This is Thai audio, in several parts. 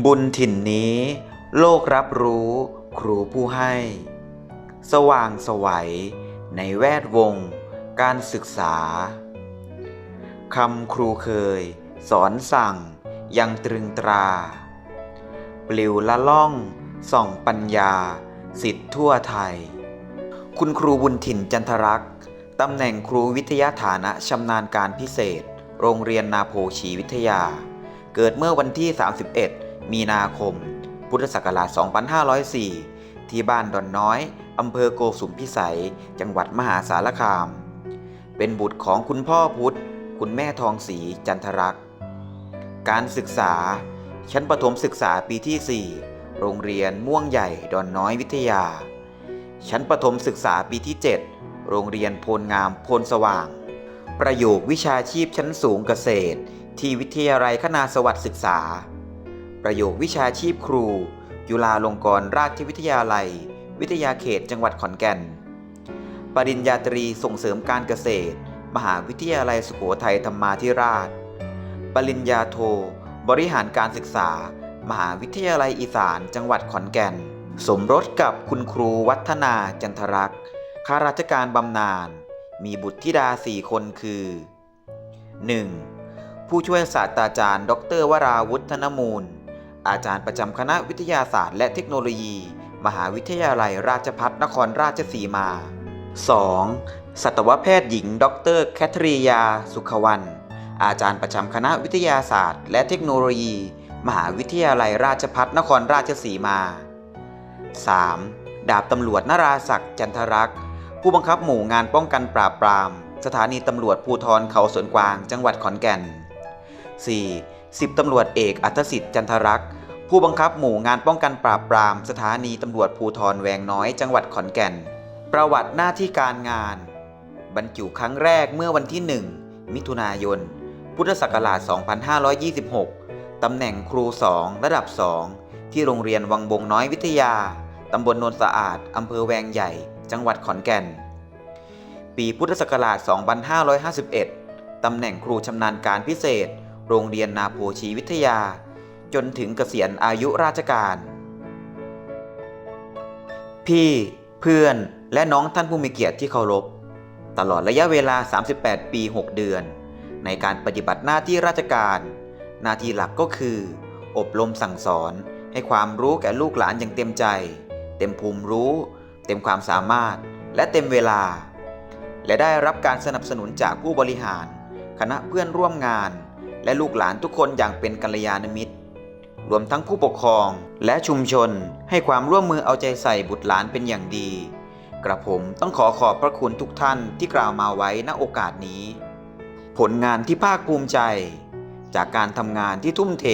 บุญถิ่นนี้ โลกรับรู้ครูผู้ให้ สว่างสวัยในแวดวง การศึกษาคำครูเคย สอนสั่งยังตรึงตรา ปลิวละล่องส่องปัญญา สิทธิ์ทั่วไทย คุณครูบุญถิ่นจันทรักษ์ตำแหน่งครูวิทยาฐานะชำนาญการพิเศษ โรงเรียนนาโพชีวิทยา เกิดเมื่อวันที่ 31 มีนาคม พุทธศักราช 2504 ที่บ้านดอนน้อย อำเภอโกสุมพิสัย จังหวัดมหาสารคาม เป็นบุตรของคุณพ่อพุทธ คุณแม่ทองศรีจันทรักษ์การศึกษา ชั้นประถมศึกษาปีที่ 4 โรงเรียนม่วงใหญ่ดอนน้อยวิทยา ชั้นประถมศึกษาปีที่ 7 โรงเรียนโพลงามโพลสว่าง ประโยควิชาชีพชั้นสูงเกษตร ที่วิทยาลัยคณาสวัสดิ์ศึกษา ประโยควิชาชีพครู จุฬาลงกรณราชวิทยาลัย วิทยาเขตจังหวัดขอนแก่น ปริญญาตรีส่งเสริมการเกษตร มหาวิทยาลัยสุโขทัยธรรมาธิราช ปริญญาโท บริหารการศึกษา มหาวิทยาลัยอีสาน จังหวัดขอนแก่น สมรสกับคุณครูวัฒนาจันทรักษ์ข้าราชการบำนาญ มีบุตรธิดาสี่คนคือ 1. ผู้ช่วยศาสตราจารย์ ดร วราวุฒนมูล อาจารย์ประจำคณะวิทยาศาสตร์และเทคโนโลยี มหาวิทยาลัยราชภัฏนครราชสีมา 2. สัตวแพทย์หญิง ดรแคทรียา สุขวรรณอาจารย์ประจำคณะวิทยาศาสตร์ และเทคโนโลยี มหาวิทยาลัยราชภัฏนครราชสีมา 3. ดาบตำรวจนราศักดิ์จันทรักษ์ผู้บังคับหมู่งานป้องกันปราบปราม สถานีตำรวจภูธรเขาสวนกวาง จังหวัดขอนแก่น 4. สิบตำรวจเอกอัธสิทธิ์จันทรักษ์ผู้บังคับหมู่งานป้องกันปราบปราม สถานีตำรวจภูธรแวงน้อยจังหวัดขอนแก่น ประวัติหน้าที่การงาน บรรจุครั้งแรกเมื่อวันที่ 1 มิถุนายน พุทธศักราช 2526 ตำแหน่งครู 2 ระดับ 2 ที่โรงเรียนวังบงน้อยวิทยา ตำบลโนนสะอาด อำเภอแวงใหญ่ จังหวัดขอนแก่น ปีพุทธศักราช 2551 ตำแหน่งครูชำนาญการพิเศษ โรงเรียนนาโพชีวิทยา จนถึงเกษียณอายุราชการ พี่เพื่อนและน้องท่านผู้มีเกียรติที่เคารพ ตลอดระยะเวลา 38 ปี 6 เดือน ในการปฏิบัติหน้าที่ราชการ หน้าที่หลักก็คือ อบรมสั่งสอนให้ความรู้แก่ลูกหลานอย่างเต็มใจ เต็มภูมิรู้ เต็มความสามารถ และเต็มเวลา และได้รับการสนับสนุนจากผู้บริหาร คณะเพื่อนร่วมงาน และลูกหลานทุกคนอย่างเป็นกัลยาณมิตร รวมทั้งผู้ปกครองและชุมชนให้ความร่วมมือเอาใจใส่บุตรหลานเป็นอย่างดี กระผมต้องขอขอบพระคุณทุกท่านที่กล่าวมาไว้ณโอกาสนี้ ผลงานที่ภาคภูมิใจ จากการทำงานที่ทุ่มเท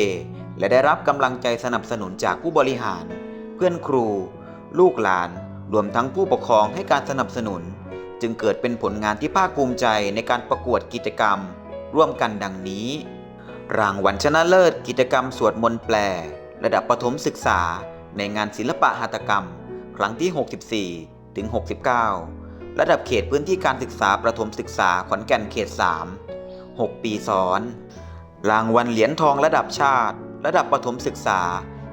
และได้รับกำลังใจสนับสนุนจากผู้บริหาร เพื่อนครู ลูกหลาน รวมทั้งผู้ปกครองให้การสนับสนุน จึงเกิดเป็นผลงานที่ภาคภูมิใจในการประกวดกิจกรรม ร่วมกันดังนี้ รางวัลชนะเลิศกิจกรรมสวดมนต์แปล ระดับประถมศึกษา ในงานศิลปะหัตถกรรม ครั้งที่ 64 ถึง 69 ระดับเขตพื้นที่การศึกษาประถมศึกษาขอนแก่นเขต 3 6 ปีซ้อน รางวัลเหรียญทองระดับชาติ ระดับประถมศึกษา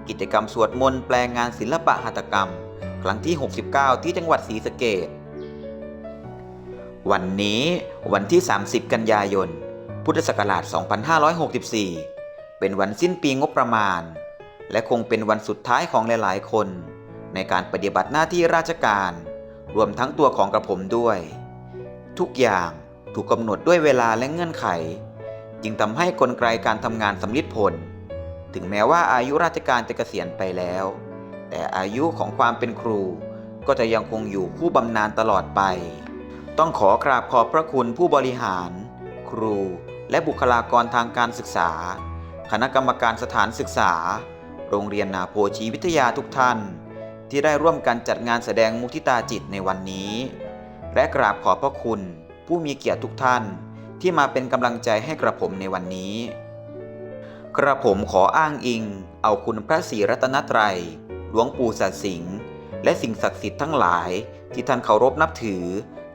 กิจกรรมสวดมนต์แปลงานศิลปะหัตถกรรม ครั้งที่ 69 ที่จังหวัดศรีสะเกษวันนี้วันที่ 30 กันยายน พุทธศักราช 2564 เป็นวันสิ้นปีงบประมาณ และคงเป็นวันสุดท้ายของหลายๆ คน ในการปฏิบัติหน้าที่ราชการ รวมทั้งตัวของกระผมด้วย ทุกอย่างถูกกำหนดด้วยเวลาและเงื่อนไข จึงทำให้กลไกการทำงานสำลิดผล ถึงแม้ว่าอายุราชการจะเกษียณไปแล้ว แต่อายุของความเป็นครูก็จะยังคงอยู่คู่บำนาญตลอดไป ต้องขอกราบขอบพระคุณผู้บริหาร ครู และบุคลากรทางการศึกษา คณะกรรมการสถานศึกษา โรงเรียนนาโพชีวิทยาทุกท่าน ที่ได้ร่วมกันจัดงานแสดงมุทิตาจิตในวันนี้ และกราบขอบพระคุณ ผู้มีเกียรติทุกท่าน ที่มาเป็นกำลังใจให้กระผมในวันนี้ กระผมขออ้างอิง เอาคุณพระศรีรัตนตรัยหลวงปู่สัตสิงห์และสิ่งศักดิ์สิทธิ์ทั้งหลายที่ท่านเคารพนับถือ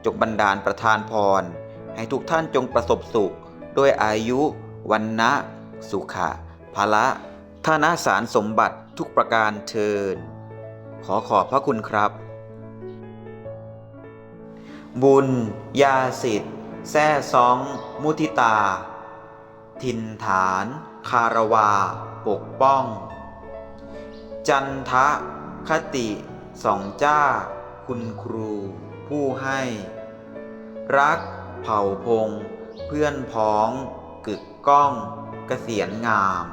จงบันดาลประทานพร ให้ทุกท่านจงประสบสุข ด้วยอายุ วันนะสุขะพละธนาสารสมบัติทุกประการเทิน ขอขอบพระคุณครับ บุญ ยาสิทธิ์แซ่ซอง มุทิตา ทินฐาน คารวา ปกป้อง จันทะ คติสองจ้า คุณครู ผู้ให้ รัก เผ่าพง เพื่อนพ้อง กึกก้องเกษียณงาม